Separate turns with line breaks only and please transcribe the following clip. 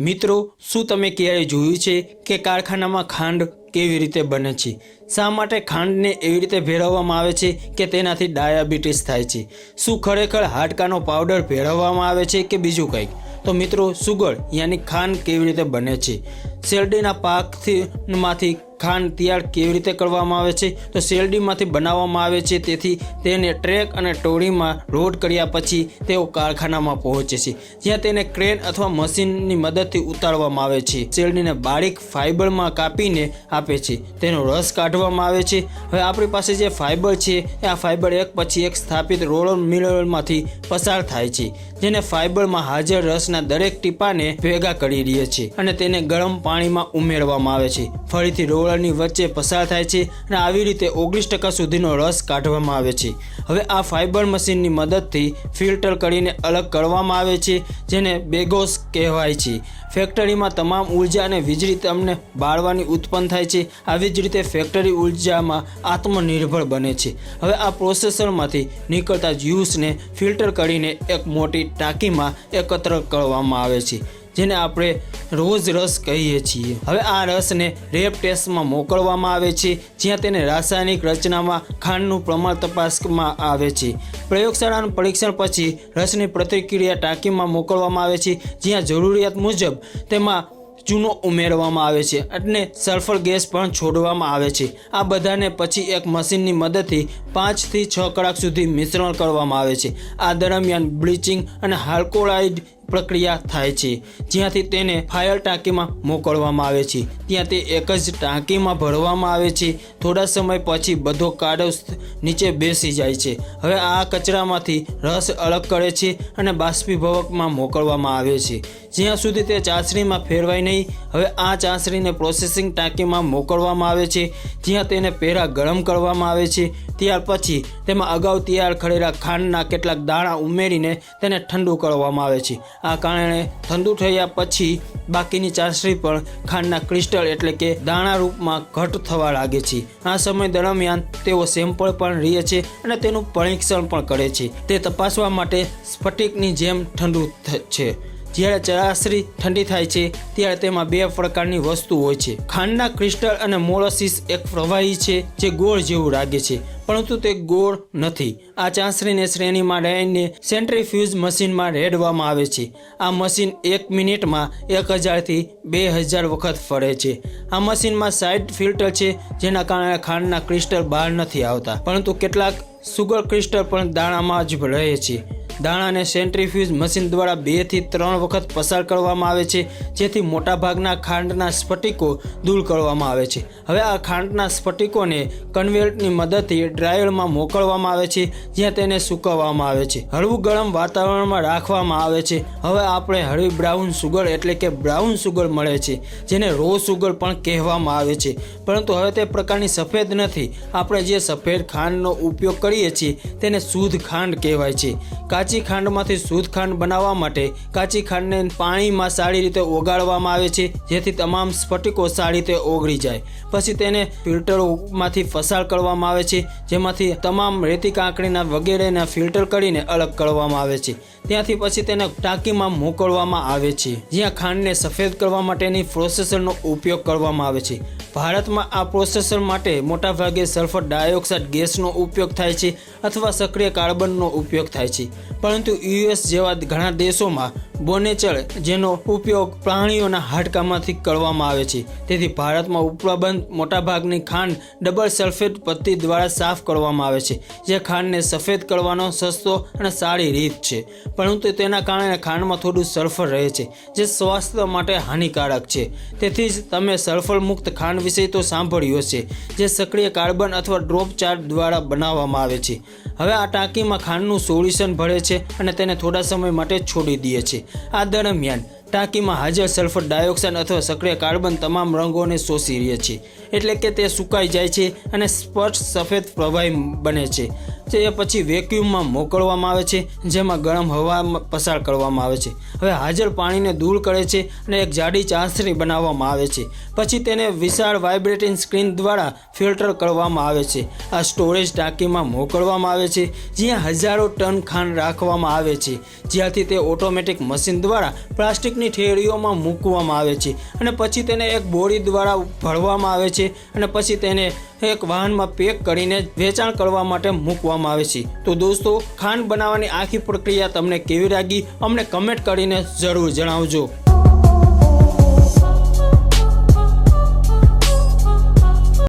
મિત્રો, શું તમે ક્યારેય જોયું છે કે કારખાનામાં ખાંડ કેવી રીતે બને છે? શા માટે ખાંડને એવી રીતે ભેળવવામાં આવે છે કે તેનાથી ડાયાબિટીસ થાય છે? શું ખરેખર હાડકાનો પાવડર ભેળવવામાં આવે છે કે બીજું કંઈક? તો મિત્રો, સુગર યાની ખાંડ કેવી રીતે બને છે? શેરડીના પાકથી માંથી ખાંડ તૈયાર કેવી રીતે કરવામાં આવે છે? તો શેરડીમાંથી બનાવવામાં આવે છે, તેથી તેને ટ્રેક અને ટોળીમાં લોડ કર્યા પછી તેઓ કારખાનામાં પહોંચે છે, જ્યાં તેને ક્રેન અથવા મશીનની મદદથી ઉતારવામાં આવે છે. શેરડીને બારીક ફાઇબરમાં કાપીને આપે છે. તેનો રસ કાઢવામાં આવે છે. હવે આપણી પાસે જે ફાઇબર છે આ ફાઇબર એક પછી એક સ્થાપિત રોલર મિલરમાંથી પસાર થાય છે, જેને ફાઇબરમાં હાજર રસના દરેક ટીપાને ભેગા કરી દે છે અને તેને ગરમ પાણીમાં ઉમેરવામાં આવે છે. ફરીથી રોલરની વચ્ચે પસાર થાય છે અને આવી રીતે ઓગણીસ ટકા સુધીનો રસ કાઢવામાં આવે છે. હવે આ ફાઇબર મશીનની મદદથી ફિલ્ટર કરીને અલગ કરવામાં આવે છે, જેને બેગોસ કહેવાય છે. ફેક્ટરીમાં તમામ ઊર્જા અને વીજળી તમને બાળવાની ઉત્પન્ન થાય છે. આવી જ રીતે ફેક્ટરી ઉર્જામાં આત્મનિર્ભર બને છે. હવે આ પ્રોસેસરમાંથી નીકળતા જ્યુસને ફિલ્ટર કરીને એક મોટી ટાંકીમાં એકત્ર કરવામાં આવે છે. જેને આપણે રોજ રસ કહીએ છીએ. હવે આ રસને રેપ ટેસ્ટમાં મોકલવામાં આવે છે, જ્યાં તેને રાસાયણિક રચનામાં ખાંડનું પ્રમાણ તપાસવામાં આવે છે. પ્રયોગશાળાનું પરીક્ષણ પછી રસની પ્રતિક્રિયા ટાંકીમાં મોકલવામાં આવે છે, જ્યાં જરૂરિયાત મુજબ તેમાં ચૂનો ઉમેરવામાં આવે છે અને સલ્ફર ગેસ પણ છોડવામાં આવે છે. આ બધાને પછી એક મશીનની મદદથી પાંચથી છ કલાક સુધી મિશ્રણ કરવામાં આવે છે. આ દરમિયાન બ્લીચિંગ અને હાલ્કોલાઇડ પ્રક્રિયા થાય છે. જ્યાંથી તેને ફાયર ટાંકીમાં મોકલવામાં આવે છે. ત્યાં તે એક જ ટાંકીમાં ભરવામાં આવે છે. થોડા સમય પછી બધો કાદવ નીચે બેસી જાય છે. હવે આ કચરામાંથી રસ અલગ કરે છે અને બાષ્પીભવકમાં મોકલવામાં આવે છે. જ્યાં સુધી તે ચાસણીમાં ફેરવાય નહીં, હવે આ ચાસણીને પ્રોસેસિંગ ટાંકીમાં મોકલવામાં આવે છે. જ્યાં તેને પહેલાં ગરમ કરવામાં આવે છે. ત્યાર પછી તેમાં અગાઉ તૈયાર કરેલા ખાંડના કેટલાક દાણા ઉમેરીને તેને ઠંડુ કરવામાં આવે છે. આ કારણે ઠંડુ થયા પછી બાકીની ચાસણી પણ ખાંડના ક્રિસ્ટલ એટલે કે દાણા રૂપમાં ઘટ થવા લાગે છે. આ સમય દરમિયાન તેઓ સેમ્પલ પણ રહે છે અને તેનું પરીક્ષણ પણ કરે છે. તે તપાસવા માટે સ્ફટિકની જેમ ઠંડુ છે. જ્યારે ચરાસરી ઠંડી થાય છે, ત્યારે તેમાં બે પ્રકારની વસ્તુ હોય છે. ખાંડના ક્રિસ્ટલ અને મોલોસિસ એક પ્રવાહી છે, જે ગોળ જેવું લાગે છે, પરંતુ તે ગોળ નથી. આ ચાસણીને શ્રેણીમાં રહીને સેન્ટ્રીફ્યુઝ મશીનમાં રેડવામાં આવે છે. આ મશીન એક મિનિટમાં એક હજારથી બે હજાર વખત ફરે છે. આ મશીનમાં સાઇડ ફિલ્ટર છે, જેના કારણે ખાંડના ક્રિસ્ટલ બહાર નથી આવતા. પરંતુ કેટલાક સુગર ક્રિસ્ટલ પણ દાણામાં જ રહે છે. દાણાને સેન્ટ્રીફ્યુઝ મશીન દ્વારા બેથી ત્રણ વખત પસાર કરવામાં આવે છે, જેથી મોટાભાગના ખાંડના સ્ફટિકો દૂર કરવામાં આવે છે. હવે આ ખાંડના સ્ફટિકોને કન્વેલ્ટની મદદથી ડ્રાયરમાં મોકલવામાં આવે છે, જ્યાં તેને સૂકવવામાં આવે છે. હળવું ગરમ વાતાવરણમાં રાખવામાં આવે છે. હવે આપણે હળવી બ્રાઉન સુગર એટલે કે બ્રાઉન સુગર મળે છે, જેને રો સુગર પણ કહેવામાં આવે છે. પરંતુ હવે તે પ્રકારની સફેદ નથી. આપણે જે સફેદ ખાંડનો ઉપયોગ કરીએ છીએ, તેને શુદ્ધ ખાંડ કહેવાય છે. કાચી ખાંડમાંથી શુદ્ધ ખાંડ બનાવવા માટે કાચી ખાંડને પાણીમાં સારી રીતે ઓગાળવામાં આવે છે, જેથી તમામ સ્ફટિકો સારી રીતે ઓગળી જાય. પછી તેને ફિલ્ટરમાંથી પસાર કરવામાં આવે છે, જેમાંથી તમામ રેતી કાંકરીના વગેરેના ફિલ્ટર કરીને અલગ કરવામાં આવે છે. ત્યાંથી પછી તેને ટાંકીમાં મોકલવામાં આવે છે, જ્યાં ખાંડને સફેદ કરવા માટેની પ્રોસેસરનો ઉપયોગ કરવામાં આવે છે. ભારતમાં આ પ્રોસેસર માટે મોટાભાગે સલ્ફર ડાયોક્સાઇડ ગેસનો ઉપયોગ થાય છે, અથવા સક્રિય કાર્બનનો ઉપયોગ થાય છે. પરંતુ યુએસ જેવા ઘણા દેશોમાં બોનેચર જેનો ઉપયોગ પ્રાણીઓના હાડકામાંથી કરવામાં આવે છે. તેથી ભારતમાં ઉપલબ્ધ મોટાભાગની ખાંડ ડબલ સલ્ફેટ પત્તી દ્વારા સાફ કરવામાં આવે છે, જે ખાંડને સફેદ કરવાનો સસ્તો અને સારી રીત છે. પરંતુ તેના કારણે ખાંડમાં થોડું સલ્ફર રહે છે, જે સ્વાસ્થ્ય માટે હાનિકારક છે. તેથી જ તમે સલ્ફર મુક્ત ખાંડ વિશે તો સાંભળ્યું હશે, જે સક્રિય કાર્બન અથવા ડ્રોપ ચાર્જ દ્વારા બનાવવામાં આવે છે. હવે આ ટાંકીમાં ખાંડનું સોલ્યુશન ભરે છે અને તેને થોડા સમય માટે છોડી દે છે. આ દરમિયાન ટાંકીમાં હાજર સલ્ફર ડાયોક્સાઇડ અથવા સક્રિય કાર્બન તમામ રંગોને શોષી લે છે. એટલે કે તે સુકાઈ જાય છે અને સ્પષ્ટ સફેદ પ્રવાહી બને છે. તે પછી વેક્યુમમાં મોકલવામાં આવે છે, જેમાં ગરમ હવા પસાર કરવામાં આવે છે. હવે હાજર પાણીને દૂર કરે છે અને એક જાડી ચાસણી બનાવવામાં આવે છે. પછી તેને વિશાળ વાઇબ્રેટિંગ સ્ક્રીન દ્વારા ફિલ્ટર કરવામાં આવે છે. આ સ્ટોરેજ ટાંકીમાં મોકલવામાં આવે છે, જ્યાં હજારો ટન ખાંડ રાખવામાં આવે છે. જ્યાંથી તે ઓટોમેટિક મશીન દ્વારા પ્લાસ્ટિક પ્લાસ્ટિકની થેલીઓમાં મૂકવામાં આવે છે અને પછી તેને એક બોરી દ્વારા ભરવામાં આવે છે અને પછી તેને એક વાહનમાં પેક કરીને વેચાણ કરવા માટે મૂકવામાં આવે છે. તો દોસ્તો, ખાંડ બનાવવાની આખી પ્રક્રિયા તમને કેવી લાગી? અમને કમેન્ટ કરીને જરૂર જણાવજો.